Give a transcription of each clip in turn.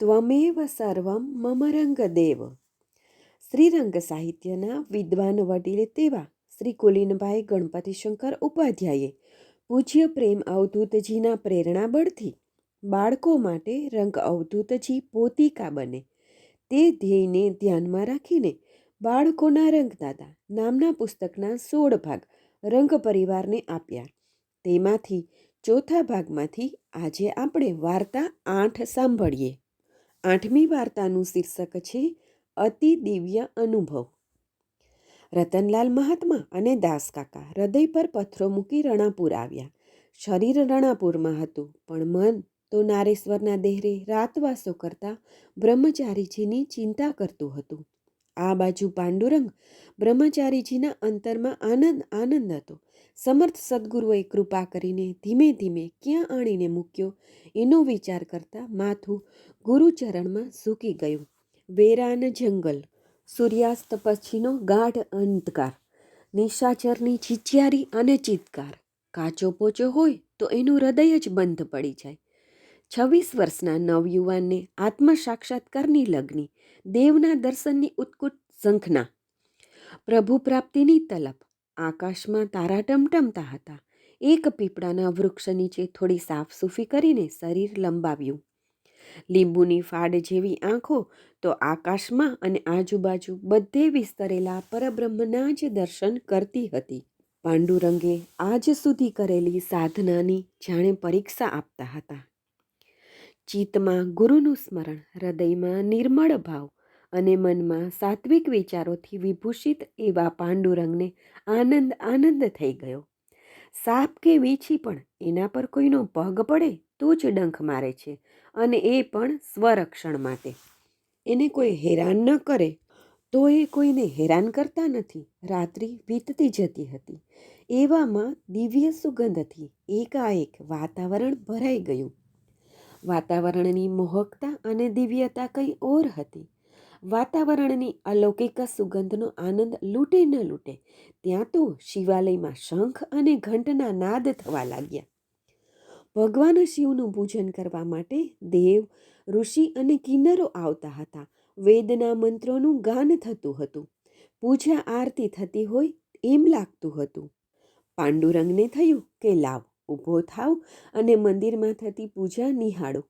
ત્વમેવ સર્વમ મમ રંગદેવ શ્રીરંગ સાહિત્યના વિદ્વાન વડીલ તેવા શ્રી કુલીનભાઈ ગણપતિશંકર ઉપાધ્યાયે પૂજ્ય પ્રેમ અવધૂતજીના પ્રેરણા બળથી બાળકો માટે રંગ અવધૂતજી પોતિકા બને તે ધ્યેયને ધ્યાનમાં રાખીને બાળકોના રંગદાદા નામના પુસ્તકના સોળ ભાગ રંગ પરિવારને આપ્યા તેમાંથી ચોથા ભાગમાંથી આજે આપણે વાર્તા આઠ સાંભળીએ આઠમી વાર્તાનું શીર્ષક છે, અતિ દિવ્ય અનુભવ રતનલાલ મહાત્મા અને દાસકાકા હૃદય પર પથ્થરો મૂકી રણાપુર આવ્યા. શરીર રણાપુરમાં હતું, પણ મન તો નારેશ્વરના દેહરે રાતવાસો કરતા બ્રહ્મચારીજીની ચિંતા કરતું હતું. આ બાજુ પાંડુરંગ બ્રહ્મચારીજીના અંતરમાં આનંદ આનંદ હતો. સમર્થ સદગુરુએ કૃપા કરીને ધીમે ધીમે ક્યાં આણીને મૂક્યો એનો વિચાર કરતાં માથું ગુરુચરણમાં ઝૂકી ગયું. વેરાન જંગલ, સૂર્યાસ્ત પછીનો ગાઢ અંધકાર, નિશાચરની ચીચિયારી અને ચિત્કાર. કાચો પોચો હોય તો એનું હૃદય જ બંધ પડી જાય. છવ્વીસ વર્ષના નવયુવાનને આત્મ સાક્ષાત્કારની લગ્ની, દેવના દર્શનની ઉત્કુટ ઝંખના પ્રભુ પ્રાપ્તિની તલપ આકાશમાં તારા ટમટમતા હતા. એક પીપળાના વૃક્ષ નીચે થોડી સાફસૂફી કરીને શરીર લંબાવ્યું. લીંબુની ફાડ જેવી આંખો તો આકાશમાં અને આજુબાજુ બધે વિસ્તરેલા પરબ્રહ્મના જ દર્શન કરતી હતી. પાંડુરંગે આજ સુધી કરેલી સાધનાની જાણે પરીક્ષા આપતા હતા. ચિત્તમાં ગુરુનું સ્મરણ, હૃદયમાં નિર્મળ ભાવ અને મનમાં સાત્વિક વિચારોથી વિભૂષિત એવા પાંડુરંગને આનંદ આનંદ થઈ ગયો. સાપ કે વીછી પણ એના પર કોઈનો પગ પડે તો જ ડંખ મારે છે અને એ પણ સ્વરક્ષણ માટે. એને કોઈ હેરાન ન કરે તો એ કોઈને હેરાન કરતા નથી. રાત્રિ વીતતી જતી હતી. એવામાં દિવ્ય સુગંધથી એકાએક વાતાવરણ ભરાઈ ગયું. વાતાવરણની મોહકતા અને દિવ્યતા કંઈ ઓર હતી. વાતાવરણની અલૌકિક સુગંધનો આનંદ લૂંટે ન લૂંટે, ત્યાં તો શિવાલયમાં શંખ અને ઘંટના નાદ થવા લાગ્યા. ભગવાન શિવનું પૂજન કરવા માટે દેવ, ઋષિ અને કિન્નરો આવતા હતા. વેદના મંત્રોનું ગાન થતું હતું. પૂજા આરતી થતી હોય એમ લાગતું હતું. પાંડુરંગને થયું કે લાવ? ઊભો થાવ અને મંદિરમાં થતી પૂજા નિહાળો.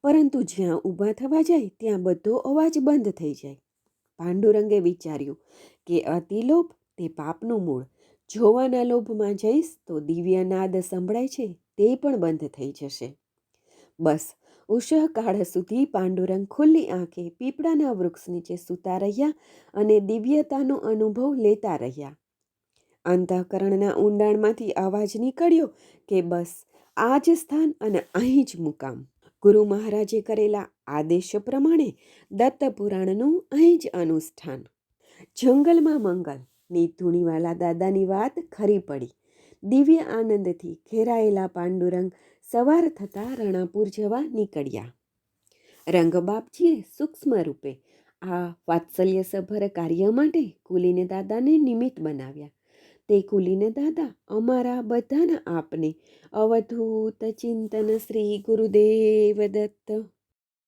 પરંતુ જ્યાં ઊભા થવા જાય, ત્યાં બધો અવાજ બંધ થઈ જાય. પાંડુરંગે વિચાર્યું કે અતિલોભ તે પાપનું મૂળ. જોવાના લોભમાં જઈશ તો દિવ્ય નાદ સંભળાય છે, તે પણ બંધ થઈ જશે. બસ ઉષહકાળ સુધી પાંડુરંગ ખુલ્લી આંખે પીપળાના વૃક્ષ નીચે સૂતા રહ્યા અને દિવ્યતાનો અનુભવ લેતા રહ્યા. અંતઃકરણના ઊંડાણમાંથી અવાજ નીકળ્યો કે બસ, આ જ સ્થાન અને અહીં જ મુકામ. ગુરુ મહારાજે કરેલા આદેશ પ્રમાણે દત્ત પુરાણનું અહીં જ અનુષ્ઠાન. જંગલમાં મંગલની દાદાની વાત ખરી પડી. દિવ્ય આનંદથી ઘેરાયેલા પાંડુરંગ સવાર થતાં રણાપુર જવા નીકળ્યા. રંગબાપજીએ સૂક્ષ્મ રૂપે આ વાત્સલ્યસભર કાર્ય માટે કુલીને દાદાને નિમિત્ત બનાવ્યા. તે કુલીને દાદા અમારા બધાના આપને. અવધૂત ચિંતન શ્રી ગુરુદેવ દત્ત.